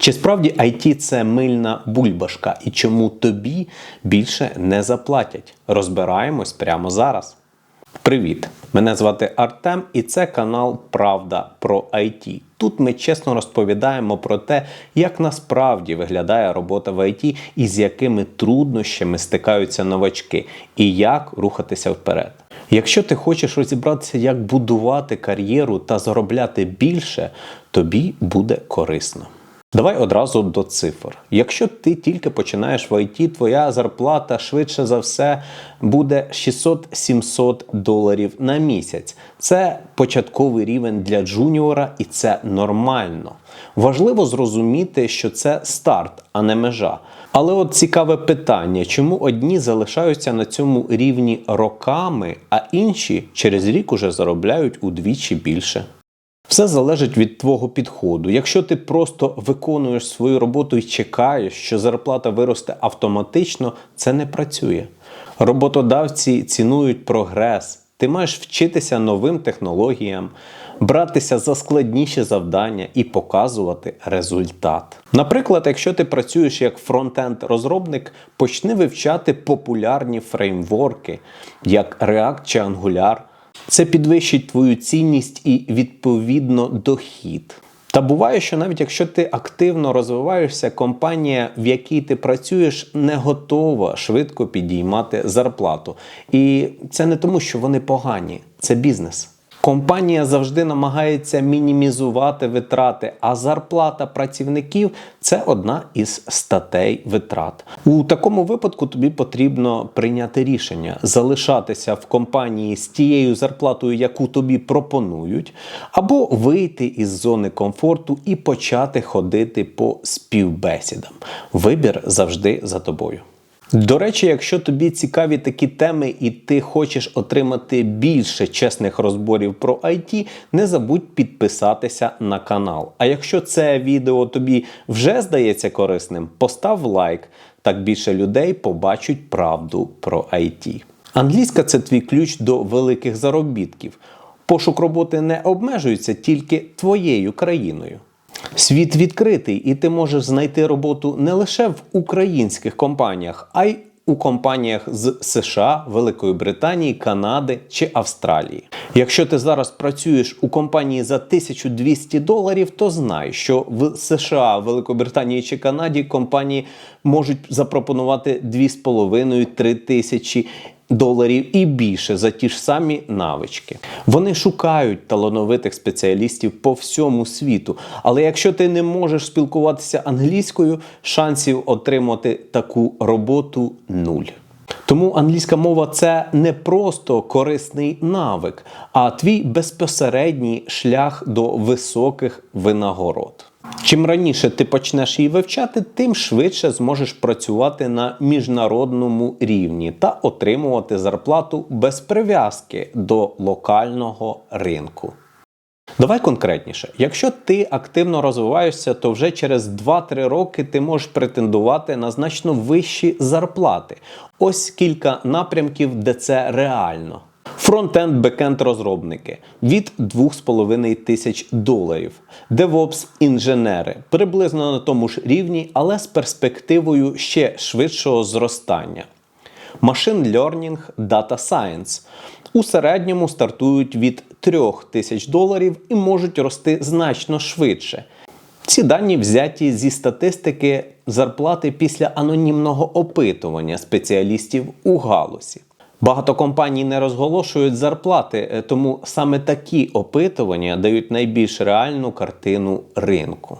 Чи справді IT це мильна бульбашка і чому тобі більше не заплатять? Розбираємось прямо зараз. Привіт! Мене звати Артем і це канал Правда про IT. Тут ми чесно розповідаємо про те, як насправді виглядає робота в IT і з якими труднощами стикаються новачки, і як рухатися вперед. Якщо ти хочеш розібратися, як будувати кар'єру та заробляти більше, тобі буде корисно. Давай одразу до цифр. Якщо ти тільки починаєш в IT, твоя зарплата швидше за все буде 600-700 доларів на місяць. Це початковий рівень для джуніора, і це нормально. Важливо зрозуміти, що це старт, а не межа. Але от цікаве питання, чому одні залишаються на цьому рівні роками, а інші через рік уже заробляють удвічі більше. Все залежить від твого підходу. Якщо ти просто виконуєш свою роботу і чекаєш, що зарплата виросте автоматично, це не працює. Роботодавці цінують прогрес. Ти маєш вчитися новим технологіям, братися за складніші завдання і показувати результат. Наприклад, якщо ти працюєш як фронтенд розробник, почни вивчати популярні фреймворки, як React чи Angular. Це підвищить твою цінність і відповідно дохід. Та буває, що навіть якщо ти активно розвиваєшся, компанія, в якій ти працюєш, не готова швидко підіймати зарплату. І це не тому, що вони погані, це бізнес. Компанія завжди намагається мінімізувати витрати, а зарплата працівників це одна із статей витрат. У такому випадку тобі потрібно прийняти рішення залишатися в компанії з тією зарплатою, яку тобі пропонують, або вийти із зони комфорту і почати ходити по співбесідам. Вибір завжди за тобою. До речі, якщо тобі цікаві такі теми і ти хочеш отримати більше чесних розборів про IT, не забудь підписатися на канал. А якщо це відео тобі вже здається корисним, постав лайк, так більше людей побачать правду про IT. Англійська це твій ключ до великих заробітків. Пошук роботи не обмежується тільки твоєю країною. Світ відкритий, і ти можеш знайти роботу не лише в українських компаніях, а й у компаніях з США, Великої Британії, Канади чи Австралії. Якщо ти зараз працюєш у компанії за 1200 доларів, то знай, що в США, Великобританії чи Канаді компанії можуть запропонувати 2,5-3 тисячі доларів і більше за ті ж самі навички. Вони шукають талановитих спеціалістів по всьому світу. Але якщо ти не можеш спілкуватися англійською, шансів отримати таку роботу нуль. Тому англійська мова це не просто корисний навик, а твій безпосередній шлях до високих винагород. Чим раніше ти почнеш її вивчати, тим швидше зможеш працювати на міжнародному рівні та отримувати зарплату без прив'язки до локального ринку. Давай конкретніше, якщо ти активно розвиваєшся, то вже через 2-3 роки ти можеш претендувати на значно вищі зарплати. Ось кілька напрямків, де це реально. Фронтенд, бекенд розробники від 2,5 тисяч доларів. DevOps інженери приблизно на тому ж рівні, але з перспективою ще швидшого зростання. Machine Learning Data Science у середньому стартують від 3 тисяч доларів і можуть рости значно швидше. Ці дані взяті зі статистики зарплати після анонімного опитування спеціалістів у галузі. Багато компаній не розголошують зарплати, тому саме такі опитування дають найбільш реальну картину ринку.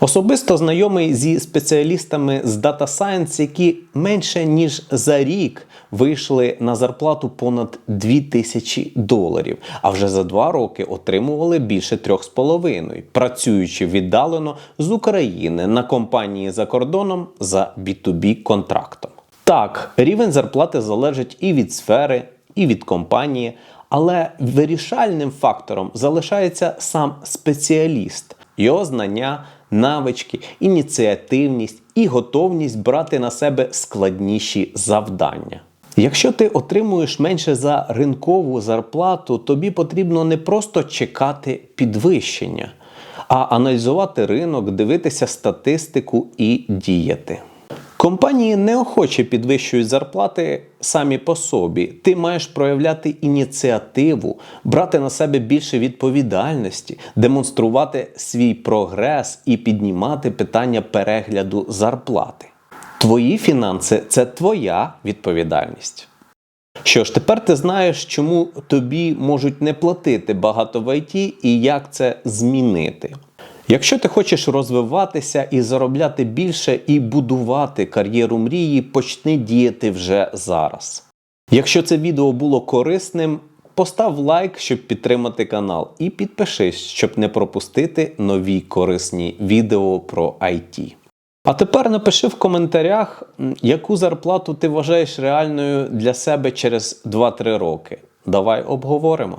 Особисто знайомий зі спеціалістами з Data Science, які менше ніж за рік вийшли на зарплату понад 2000 доларів, а вже за два роки отримували більше 3,5, працюючи віддалено з України на компанії за кордоном за B2B контрактом. Так, рівень зарплати залежить і від сфери, і від компанії, але вирішальним фактором залишається сам спеціаліст, його знання, навички, ініціативність і готовність брати на себе складніші завдання. Якщо ти отримуєш менше за ринкову зарплату, тобі потрібно не просто чекати підвищення, а аналізувати ринок, дивитися статистику і діяти. Компанії неохоче підвищують зарплати самі по собі. Ти маєш проявляти ініціативу, брати на себе більше відповідальності, демонструвати свій прогрес і піднімати питання перегляду зарплати. Твої фінанси це твоя відповідальність. Що ж, тепер ти знаєш, чому тобі можуть не платити багато в ІТ і як це змінити. Якщо ти хочеш розвиватися і заробляти більше і будувати кар'єру мрії, почни діяти вже зараз. Якщо це відео було корисним, постав лайк, щоб підтримати канал, і підпишись, щоб не пропустити нові корисні відео про IT. А тепер напиши в коментарях, яку зарплату ти вважаєш реальною для себе через 2-3 роки. Давай обговоримо.